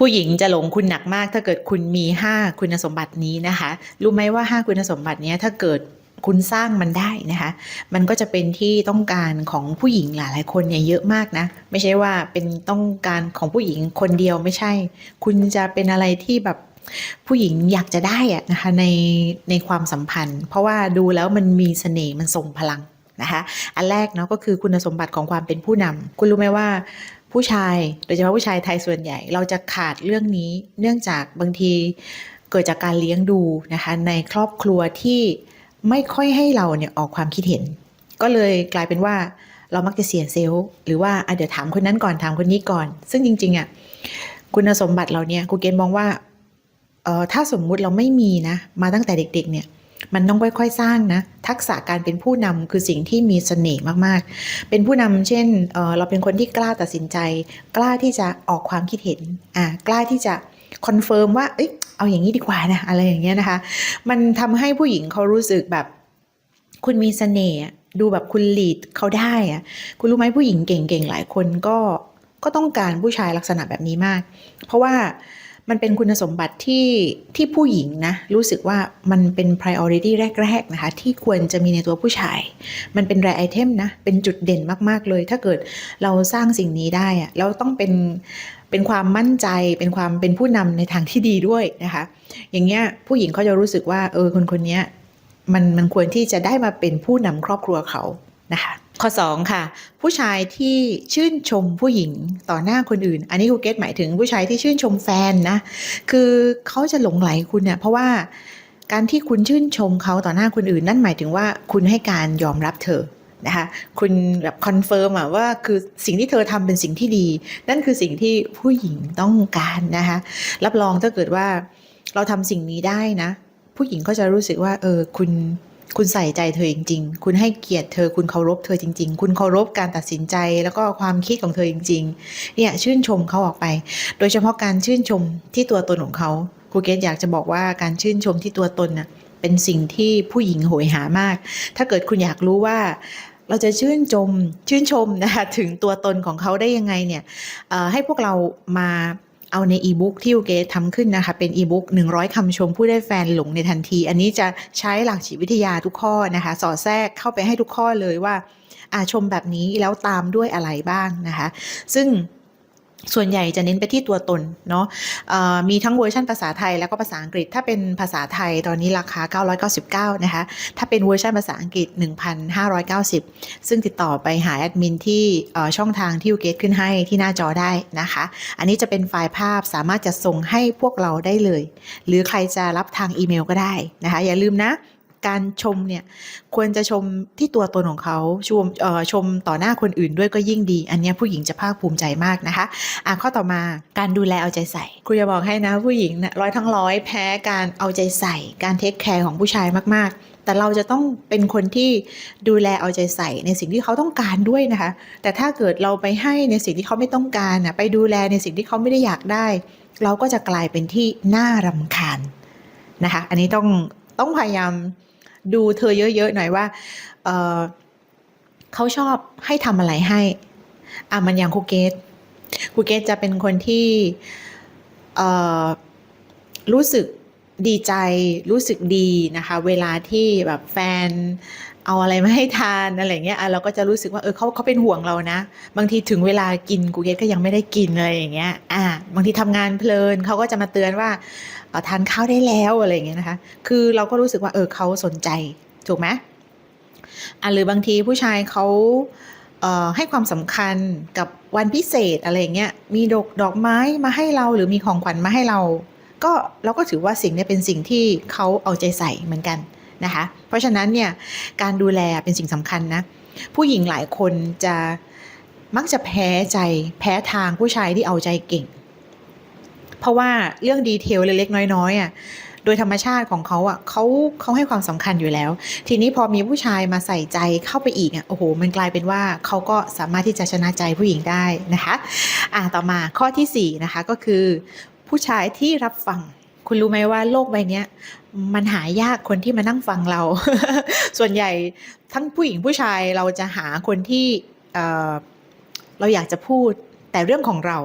ผู้หญิงจะหลงคุณหนักมาก ถ้าเกิดคุณมี 5 คุณสมบัตินี้นะคะ รู้ไหมว่า 5 คุณสมบัตินี้ถ้าเกิดคุณสร้างมันได้นะคะ มันก็จะเป็นที่ต้องการของผู้หญิงหลายๆคนเนี่ยเยอะมากนะ ไม่ใช่ว่าเป็นต้องการของผู้หญิงคนเดียวไม่ใช่ คุณจะเป็นอะไรที่แบบผู้หญิงอยากจะได้อะนะคะในในความสัมพันธ์ เพราะว่าดูแล้วมันมีเสน่ห์มันทรงพลังนะคะ อันแรกเนาะก็คือคุณสมบัติของความเป็นผู้นำคุณรู้ไหมว่า ผู้ชายโดยเฉพาะผู้ชายไทยส่วนใหญ่ เราจะขาดเรื่องนี้เนื่องจากบางทีเกิดจากการเลี้ยงดูนะคะในครอบครัวที่ไม่ค่อยให้เราเนี่ยออกความคิดเห็น ก็เลยกลายเป็นว่าเรามักจะเสียเซลล์หรือว่าเดี๋ยวถามคนนั้นก่อนถามคนนี้ก่อน ซึ่งจริงๆอะคุณสมบัติเราเนี่ยครูเกณฑ์มองว่าเออถ้าสมมุติเราไม่มีนะมาตั้งแต่เด็ก ๆ เนี่ย มันต้องค่อยๆสร้างนะ ทักษะการเป็นผู้นำคือสิ่งที่มีเสน่ห์มากๆ เป็นผู้นำเช่นเเราเป็นคนที่กล้าตัดสินใจ กล้าที่จะออกความคิดเห็นอ่ากล้าที่จะคอนเฟิร์มว่าเอ้ยเอาอย่างนี้ดีกว่านะอะไรอย่างเงี้ยนะคะ มันทำให้ผู้หญิงเขารู้สึกแบบ คุณมีเสน่ห์ดูแบบคุณลีดเขาได้อะคุณรู้ไหมผู้หญิงเก่งๆหลายคนก็ก็ต้องการผู้ชายลักษณะแบบนี้มาก เพราะว่า มันเป็นคุณสมบัติที่ที่ผู้หญิงนะ รู้สึกว่ามันเป็น priority แรก ๆ นะคะ ที่ควรจะมีในตัวผู้ชาย มันเป็นแรไอเทมนะ เป็นจุดเด่นมากๆเลย ถ้าเกิดเราสร้างสิ่งนี้ได้อะเราต้องเป็นเป็นความมั่นใจเป็นความเป็นผู้นำในทางที่ดีด้วยนะคะ อย่างเงี้ยผู้หญิงเขาจะรู้สึกว่าเออคนคนนี้มันมันควรที่จะได้มาเป็นผู้นำครอบครัวเขานะคะ ข้อ 2 ค่ะ ผู้ชายที่ชื่นชมผู้หญิงต่อหน้าคนอื่น อันนี้ครูเกตหมายถึงผู้ชายที่ชื่นชมแฟนนะ คือเขาจะหลงไหลคุณเนี่ยเพราะว่าการที่คุณชื่นชมเขาต่อหน้าคนอื่น นั่นหมายถึงว่าคุณให้การยอมรับเธอนะคะคุณแบบคอนเฟิร์มอะว่าคือสิ่งที่เธอทำเป็นสิ่งที่ดี นั่นคือสิ่งที่ผู้หญิงต้องการนะคะรับรองถ้าเกิดว่าเราทำสิ่งนี้ได้นะ ผู้หญิงก็จะรู้สึกว่าเออคุณ คุณใส่ใจเธอจริง ๆ คุณให้เกียรติเธอ คุณเคารพเธอจริง ๆ คุณเคารพการตัดสินใจแล้วก็ความคิดของเธอจริง ๆ เนี่ยชื่นชมเขาออกไป โดยเฉพาะการชื่นชมที่ตัวตนของเขาครูเกตอยากจะบอกว่าการชื่นชมที่ตัวตนน่ะเป็นสิ่งที่ผู้หญิงโหยหามาก ถ้าเกิดคุณอยากรู้ว่าเราจะชื่นชมชื่นชมนะคะถึงตัวตนของเขาได้ยังไงเนี่ยให้พวกเรามา เอาในอีบุ๊กที่อูเกทำขึ้นนะคะ เป็นอีบุ๊ก100คำชมผู้ได้แฟนหลงในทันที อันนี้จะใช้หลักจิตวิทยาทุกข้อนะคะ สอดแทรกเข้าไปให้ทุกข้อเลยว่าอาชมแบบนี้แล้วตามด้วยอะไรบ้างนะคะ ซึ่ง ส่วนใหญ่จะเน้นไปที่ตัวตนเนาะมีทั้งเวอร์ชันภาษาไทยแล้วก็ภาษาอังกฤษ ถ้าเป็นภาษาไทยตอนนี้ราคา 999 นะคะ ถ้าเป็นเวอร์ชันภาษาอังกฤษ 1,590 ซึ่งติดต่อไปหาแอดมินที่ช่องทางที่อูเกตขึ้นให้ที่หน้าจอได้นะคะ อันนี้จะเป็นไฟล์ภาพสามารถจะส่งให้พวกเราได้เลย หรือใครจะรับทางอีเมลก็ได้นะคะ อย่าลืมนะ การชมเนี่ยควรจะชมที่ตัวตนของเขาชมเอ่อชมต่อหน้าคนอื่นด้วยก็ยิ่งดี อันนี้ผู้หญิงจะภาคภูมิใจมากนะคะอะข้อต่อมาการดูแลเอาใจใส่ครูจะบอกให้นะผู้หญิงนะร้อยทั้งร้อยแพ้การเอาใจใส่ การเทคแคร์ของผู้ชายมาก ๆแต่เราจะต้องเป็นคนที่ดูแลเอาใจใส่ในสิ่งที่เขาต้องการด้วยนะคะ แต่ถ้าเกิดเราไปให้ในสิ่งที่เขาไม่ต้องการน่ะไปดูแลในสิ่งที่เขาไม่ได้อยากได้ เราก็จะกลายเป็นที่น่ารำคาญนะคะ อันนี้ต้องต้องพยายาม ดูเธอเยอะๆหน่อยว่าเเขาชอบให้ทำอะไรให้อะมันอย่างคูเกตคูเกตจะเป็นคนที่รู้สึกดีใจรู้สึกดีนะคะ เวลาที่แบบแฟน เอาอะไรมาให้ทานอะไรเงี้ยเราก็จะรู้สึกว่าเออเขาเขาเป็นห่วงเรานะ บางทีถึงเวลากินกูเกตก็ยังไม่ได้กินอะไรอย่างเงี้ยอ่าบางทีทำงานเพลินเขาก็จะมาเตือนว่าเอ่อทานข้าวได้แล้วอะไรเงี้ยนะคะ คือเราก็รู้สึกว่าเออเขาสนใจถูกไหมอะหรือบางทีผู้ชายเขาเอ่อให้ความสำคัญกับวันพิเศษอะไรเงี้ยมีดอกดอกไม้มาให้เราหรือมีของขวัญมาให้เรา ก็เราก็ถือว่าสิ่งนี้เป็นสิ่งที่เขาเอาใจใส่เหมือนกัน นะคะ เพราะฉะนั้นเนี่ยการดูแลเป็นสิ่งสำคัญนะ ผู้หญิงหลายคนจะมักจะแพ้ใจแพ้ทางผู้ชายที่เอาใจเก่ง เพราะว่าเรื่องดีเทลเล็กๆน้อยๆอะโดยธรรมชาติของเขาอะเขาเขาให้ความสำคัญอยู่แล้ว ทีนี้พอมีผู้ชายมาใส่ใจเข้าไปอีกอะโอ้โห มันกลายเป็นว่าเขาก็สามารถที่จะชนะใจผู้หญิงได้นะคะ อะต่อมาข้อที่สี่นะคะก็คือ ผู้ชายที่รับฟัง คุณรู้ไหมว่าโลกใบนี้มันหายากคนที่มานั่งฟังเรา ส่วนใหญ่ทั้งผู้หญิงผู้ชายเราจะหาคนที่เเราอยากจะพูดแต่เรื่องของเรา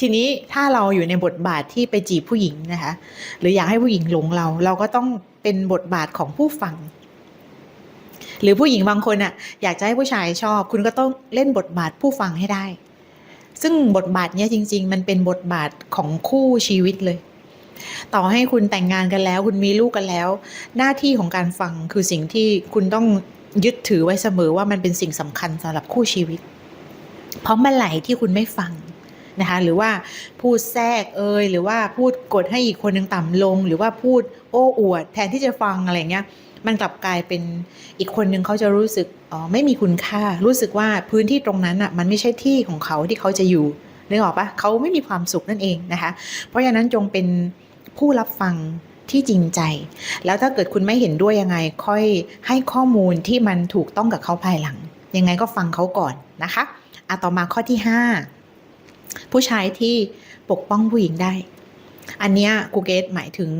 ทีนี้ถ้าเราอยู่ในบทบาทที่ไปจีบผู้หญิงนะคะ หรืออยากให้ผู้หญิงหลงเรา เราก็ต้องเป็นบทบาทของผู้ฟัง หรือผู้หญิงบางคนอะ อยากจะให้ผู้ชายชอบ คุณก็ต้องเล่นบทบาทผู้ฟังให้ได้ซึ่งบทบาทเนี้ยจริง ๆ มันเป็นบทบาทของคู่ชีวิตเลย ต่อให้คุณแต่งงานกันแล้ว คุณมีลูกกันแล้ว หน้าที่ของการฟังคือสิ่งที่คุณต้องยึดถือไว้เสมอว่ามันเป็นสิ่งสำคัญสำหรับคู่ชีวิต เพราะเมื่อไหร่ที่คุณไม่ฟังนะคะหรือว่าพูดแทรกเอยหรือว่าพูดกดให้อีกคนหนึ่งต่ำลง หรือว่าพูดโอ้อวด แทนที่จะฟังอะไรเงี้ยมันกลับกลายเป็นอีกคนหนึ่งเขาจะรู้สึกอ๋อไม่มีคุณค่า รู้สึกว่าพื้นที่ตรงนั้นอะมันไม่ใช่ที่ของเขาที่เขาจะอยู่นึกออกปะเขาไม่มีความสุขนั่นเองนะคะ เพราะฉะนั้นจงเป็น ผู้รับฟังที่จริงใจ แล้วถ้าเกิดคุณไม่เห็นด้วยยังไง ค่อยให้ข้อมูลที่มันถูกต้องกับเขาภายหลัง ยังไงก็ฟังเขาก่อนนะคะอะต่อมาข้อที่ 5 ผู้ชายที่ปกป้องผู้หญิงได้ อันเนี้ยกูเกตหมายถึง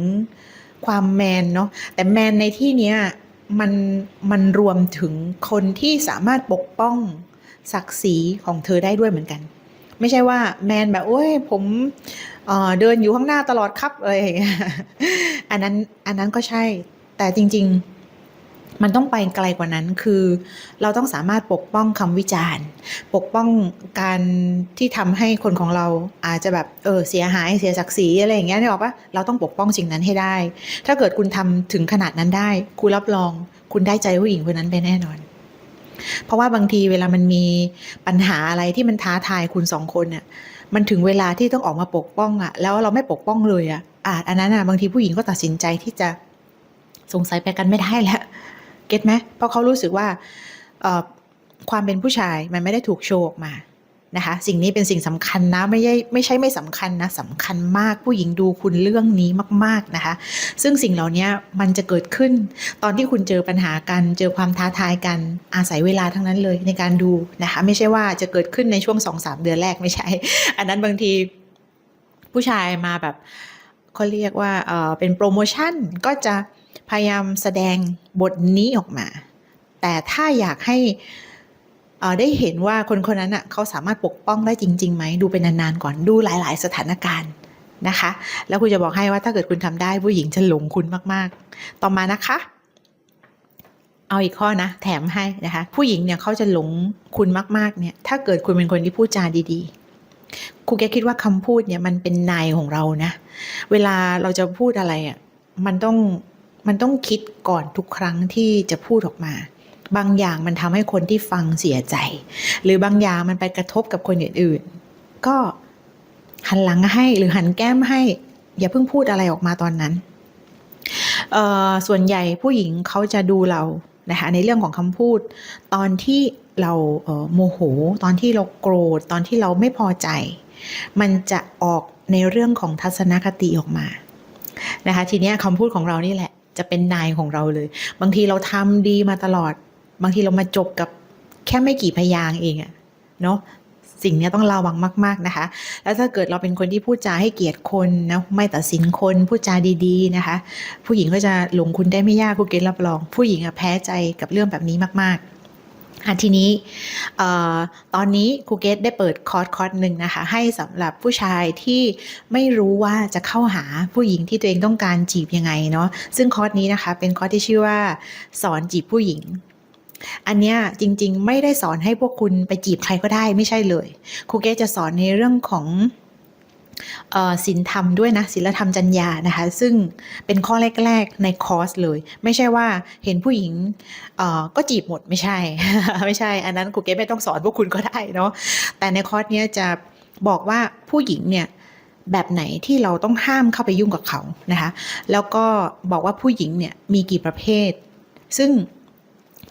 ความแมนเนาะแต่แมนในที่เนี้ยมันมันรวมถึงคนที่สามารถปกป้องศักดิ์ศรีของเธอได้ด้วยเหมือนกัน ไม่ใช่ว่าแมนแบบโอ้ยผมเเดินอยู่ข้างหน้าตลอดครับอะไรอย่างเงี้ยอันนั้นอันนั้นก็ใช่ แต่จริง ๆ มันต้องไปไกลกว่านั้นคือ เราต้องสามารถปกป้องคำวิจารณ์ ปกป้องการที่ทำให้คนของเราอาจจะแบบเออเสียหายเสียศักดิ์ศรีอะไรอย่างเงี้ยนี่บอกปะเราต้องปกป้องสิ่งนั้นให้ได้ ถ้าเกิดคุณทำถึงขนาดนั้นได้ คุณรับรอง คุณได้ใจผู้หญิงคนนั้นไปแน่นอน เพราะว่าบางทีเวลามันมีปัญหาอะไรที่มันท้าทายคุณสองคนเนี่ยมันถึงเวลาที่ต้องออกมาปกป้องอะแล้วเราไม่ปกป้องเลยอะอาจอันนั้นอะบางทีผู้หญิงก็ตัดสินใจที่จะสงสัยไปกันไม่ได้แล้วเก็ตไหมเพราะเขารู้สึกว่าความเป็นผู้ชายมันไม่ได้ถูกโชว์ออกมา นะคะ สิ่งนี้เป็นสิ่งสำคัญนะไม่ใช่ไม่ใช่ไม่สำคัญนะสำคัญมากผู้หญิงดูคุณเรื่องนี้มาก ๆนะคะ ซึ่งสิ่งเหล่านี้มันจะเกิดขึ้น ตอนที่คุณเจอปัญหากัน เจอความท้าทายกันอาศัยเวลาทั้งนั้นเลยในการดูนะคะ ไม่ใช่ว่าจะเกิดขึ้นในช่วงสองสามเดือนแรกไม่ใช่ อันนั้นบางทีผู้ชายมาแบบเขาเรียกว่าเออเป็นโปรโมชั่นก็จะพยายามแสดงบทนี้ออกมา แต่ถ้าอยากให้ ได้เห็นว่าคนคนนั้นอะเขาสามารถปกป้องได้จริงๆไหมดูเป็นนานๆก่อนดูหลาย ๆ สถานการณ์นะคะ แล้วคุณจะบอกให้ว่าถ้าเกิดคุณทำได้ผู้หญิงจะหลงคุณมากๆ ต่อมานะคะ เอาอีกข้อนะ แถมให้นะคะ ผู้หญิงเนี่ยเขาจะหลงคุณมากๆเนี่ย ถ้าเกิดคุณเป็นคนที่พูดจาดีๆครูแกคิดว่าคำพูดเนี่ยมันเป็นนายของเรานะ เวลาเราจะพูดอะไรอะมันต้องมันต้องคิดก่อนทุกครั้งที่จะพูดออกมา บางอย่างมันทำให้คนที่ฟังเสียใจ หรือบางอย่างมันไปกระทบกับคนอื่นๆ ก็หันหลังให้หรือหันแก้มให้ อย่าเพิ่งพูดอะไรออกมาตอนนั้นเออส่วนใหญ่ผู้หญิงเขาจะดูเรานะคะในเรื่องของคำพูด ตอนที่เราเออโมโห ตอนที่เราโกรธตอนที่เราไม่พอใจ มันจะออกในเรื่องของทัศนคติออกมานะคะทีนี้คำพูดของเรานี่แหละจะเป็นนายของเราเลย บางทีเราทำดีมาตลอด บางทีเรามาจบกับแค่ไม่กี่พยางเองอะเนาะสิ่งนี้ต้องระวังมาก ๆนะคะ แล้วถ้าเกิดเราเป็นคนที่พูดจาให้เกียรติคนนะไม่ตัดสินคนพูดจาดีๆนะคะ ผู้หญิงก็จะหลงคุณได้ไม่ยากคุณเกณฑ์รับรอง ผู้หญิงอะแพ้ใจกับเรื่องแบบนี้มากๆอะทีนี้ตอนนี้ครูเกตได้เปิดคอร์สคอร์สหนึ่งนะคะ ให้สำหรับผู้ชายที่ไม่รู้ว่าจะเข้าหาผู้หญิงที่ตัวเองต้องการจีบยังไงเนาะซึ่งคอร์สนี้นะคะเป็นคอร์สที่ชื่อว่าสอนจีบผู้หญิง อันเนี้ยจริง ๆ ไม่ได้สอนให้พวกคุณไปจีบใครก็ได้ไม่ใช่เลยครูเกจะสอนในเรื่องของศีลธรรมด้วยนะศีลธรรมจัญญานะคะ ซึ่งเป็นข้อแรก ๆ ในคอร์สเลย ไม่ใช่ว่าเห็นผู้หญิงก็จีบหมดไม่ใช่ ไม่ใช่ อันนั้นครูเกไม่ต้องสอนพวกคุณก็ได้เนาะแต่ในคอร์สเนี้ยจะบอกว่าผู้หญิงเนี่ยแบบไหนที่เราต้องห้ามเข้าไปยุ่งกับเขานะคะ แล้วก็บอกว่าผู้หญิงเนี่ยมีกี่ประเภท ซึ่ง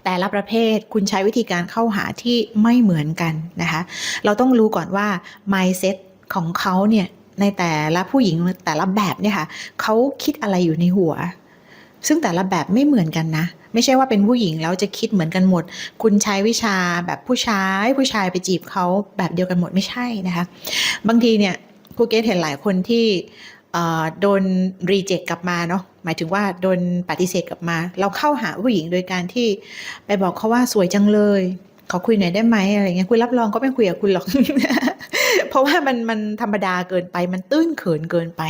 แต่ละประเภทคุณใช้วิธีการเข้าหาที่ไม่เหมือนกันนะคะ เราต้องรู้ก่อนว่า mindset ของเขาเนี่ยในแต่ละผู้หญิงแต่ละแบบเนี่ยค่ะเขาคิดอะไรอยู่ในหัว ซึ่งแต่ละแบบไม่เหมือนกันนะ ไม่ใช่ว่าเป็นผู้หญิงแล้วจะคิดเหมือนกันหมด คุณใช้วิชาแบบผู้ชายผู้ชายไปจีบเขาแบบเดียวกันหมดไม่ใช่นะคะ บางทีเนี่ยครูเกตเห็นหลายคนที่โดนรีเจ็คกลับมาเนาะ หมายถึงว่าโดนปฏิเสธกลับมา เราเข้าหาผู้หญิงโดยการที่ไปบอกเขาว่าสวยจังเลยขอคุยหน่อยได้ไหมอะไรเงี้ยคุณรับรองก็ไม่คุยกับคุณหรอก เพราะว่ามันมันธรรมดาเกินไป มันตื้นเขินเกินไป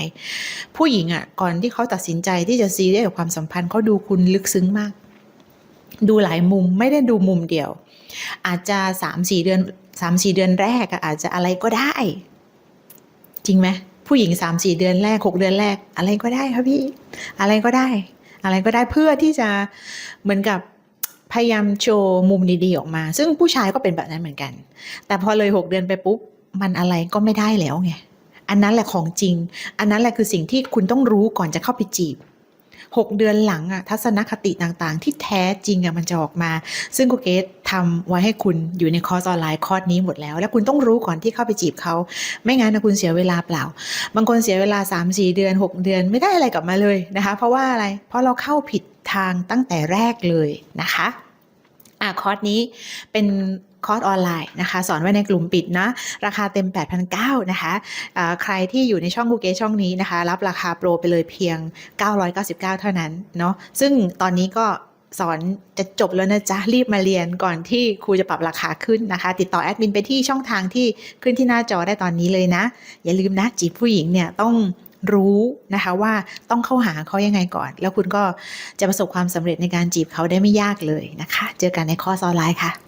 ผู้หญิงอะ ก่อนที่เขาตัดสินใจที่จะซีเรียสกับความสัมพันธ์เขาดูคุณลึกซึ้งมาก ดูหลายมุมไม่ได้ดูมุมเดียว อาจจะสามสี่เดือนสามสี่เดือนแรกอาจจะอะไรก็ได้ จริงไหม ผู้หญิงสามสี่เดือนแรกหกเดือนแรก อะไรก็ได้ครับพี่ อะไรก็ได้ อะไรก็ได้เพื่อที่จะเหมือนกับพยายามโชว์มุมดีๆออกมา ซึ่งผู้ชายก็เป็นแบบนั้นเหมือนกัน แต่พอเลยหกเดือนไปปุ๊บ มันอะไรก็ไม่ได้แล้วไง อันนั้นแหละของจริง อันนั้นแหละคือสิ่งที่คุณต้องรู้ก่อนจะเข้าไปจีบ หกเดือนหลังอะทัศนคติต่างๆ ที่แท้จริงอะมันจะออกมา ซึ่งกูเกตทำไว้ให้คุณอยู่ในคอร์สออนไลน์คอร์สนี้หมดแล้ว และคุณต้องรู้ก่อนที่เข้าไปจีบเขา ไม่งั้นนะคุณเสียเวลาเปล่า บางคนเสียเวลา 3 4 เดือน 6 เดือนไม่ได้อะไรกลับมาเลยนะคะ เพราะว่าอะไรเพราะเราเข้าผิดทางตั้งแต่แรกเลยนะคะอะคอร์สนี้เป็น คอร์สออนไลน์นะคะสอนไว้ในกลุ่มปิดนะราคาเต็ม 8,900นะคะใครที่อยู่ในช่องกูเกช่องนี้นะคะ รับราคาโปรไปเลยเพียง 999 เท่านั้นเนาะซึ่งตอนนี้ก็สอนจะจบแล้วนะจ๊ะ รีบมาเรียนก่อนที่ครูจะปรับราคาขึ้นนะคะ ติดต่อแอดมินไปที่ช่องทางที่ขึ้นที่หน้าจอได้ตอนนี้เลยนะ อย่าลืมนะ จีบผู้หญิงเนี่ยต้องรู้นะคะว่าต้องเข้าหาเขายังไงก่อน แล้วคุณก็จะประสบความสำเร็จในการจีบเขาได้ไม่ยากเลยนะคะ เจอกันในคอร์สออนไลน์ค่ะ